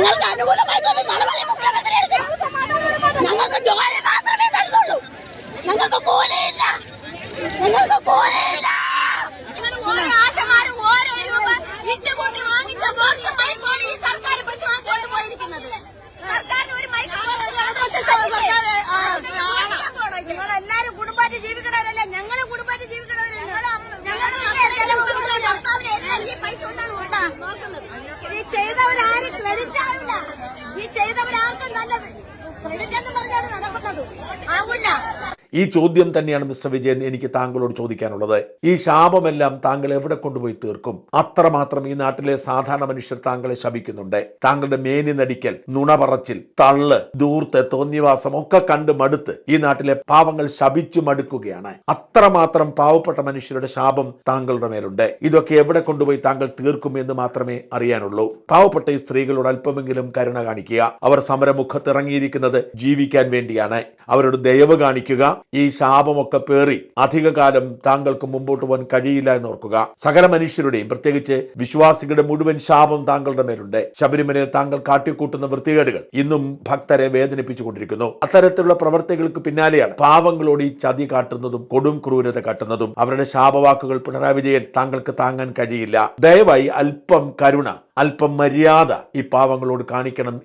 ഞങ്ങൾക്ക് അനുകൂലമായിട്ടൊരു നടപടി മുഖ്യമന്ത്രി എടുക്കണം ഞങ്ങൾക്ക് ജോലി മാത്രമേ തരുന്നുള്ളൂ ഞങ്ങൾക്ക് കൂലിയില്ല ഞങ്ങൾക്ക് കൂലിയില്ല ക്രെഡിറ്റ് ആവില്ല. ഈ ചെയ്തവരാർക്കും നല്ലത് ക്രെഡിറ്റ് എന്ന് പറഞ്ഞാണ് നടക്കുന്നത്. ഈ ചോദ്യം തന്നെയാണ് മിസ്റ്റർ വിജയൻ എനിക്ക് താങ്കളോട് ചോദിക്കാനുള്ളത്. ഈ ശാപമെല്ലാം താങ്കൾ എവിടെ കൊണ്ടുപോയി തീർക്കും? അത്രമാത്രം ഈ നാട്ടിലെ സാധാരണ മനുഷ്യർ താങ്കളെ ശപിക്കുന്നുണ്ട്. താങ്കളുടെ മേനി നടിക്കൽ നുണ പറച്ചിൽ തള്ള് ദൂർത്ത് തോന്നിവാസം ഒക്കെ കണ്ട് മടുത്ത് ഈ നാട്ടിലെ പാവങ്ങൾ ശപിച്ചു മടുക്കുകയാണ്. അത്രമാത്രം പാവപ്പെട്ട മനുഷ്യരുടെ ശാപം താങ്കളുടെ മേലുണ്ട്. ഇതൊക്കെ എവിടെ കൊണ്ടുപോയി താങ്കൾ തീർക്കും എന്ന് മാത്രമേ അറിയാനുള്ളൂ. പാവപ്പെട്ട ഈ സ്ത്രീകളോട് അല്പമെങ്കിലും കരുണ കാണിക്കുക. അവർ സമരമുഖത്തിറങ്ങിയിരിക്കുന്നത് ജീവിക്കാൻ വേണ്ടിയാണ്. അവരോട് ദയവ് കാണിക്കുക. ഈ ശാപമൊക്കെ പേറി അധികകാലം താങ്കൾക്ക് മുമ്പോട്ട് പോകാൻ കഴിയില്ല എന്ന് ഓർക്കുക. സകല മനുഷ്യരുടെയും പ്രത്യേകിച്ച് വിശ്വാസികളുടെ മുഴുവൻ ശാപം താങ്കളുടെ മേലുണ്ട്. ശബരിമലയിൽ താങ്കൾ കാട്ടിക്കൂട്ടുന്ന വൃത്തികേടുകൾ ഇന്നും ഭക്തരെ വേദനിപ്പിച്ചുകൊണ്ടിരിക്കുന്നു. അത്തരത്തിലുള്ള പ്രവർത്തികൾക്ക് പിന്നാലെയാണ് പാവങ്ങളോട് ഈ ചതി കാട്ടുന്നതും കൊടും ക്രൂരത കാട്ടുന്നതും. അവരുടെ ശാപവാക്കുകൾ പിണറായി വിജയൻ താങ്കൾക്ക് താങ്ങാൻ കഴിയില്ല. ദയവായി അല്പം കരുണ അല്പം മര്യാദ ഈ പാവങ്ങളോട് കാണിക്കണം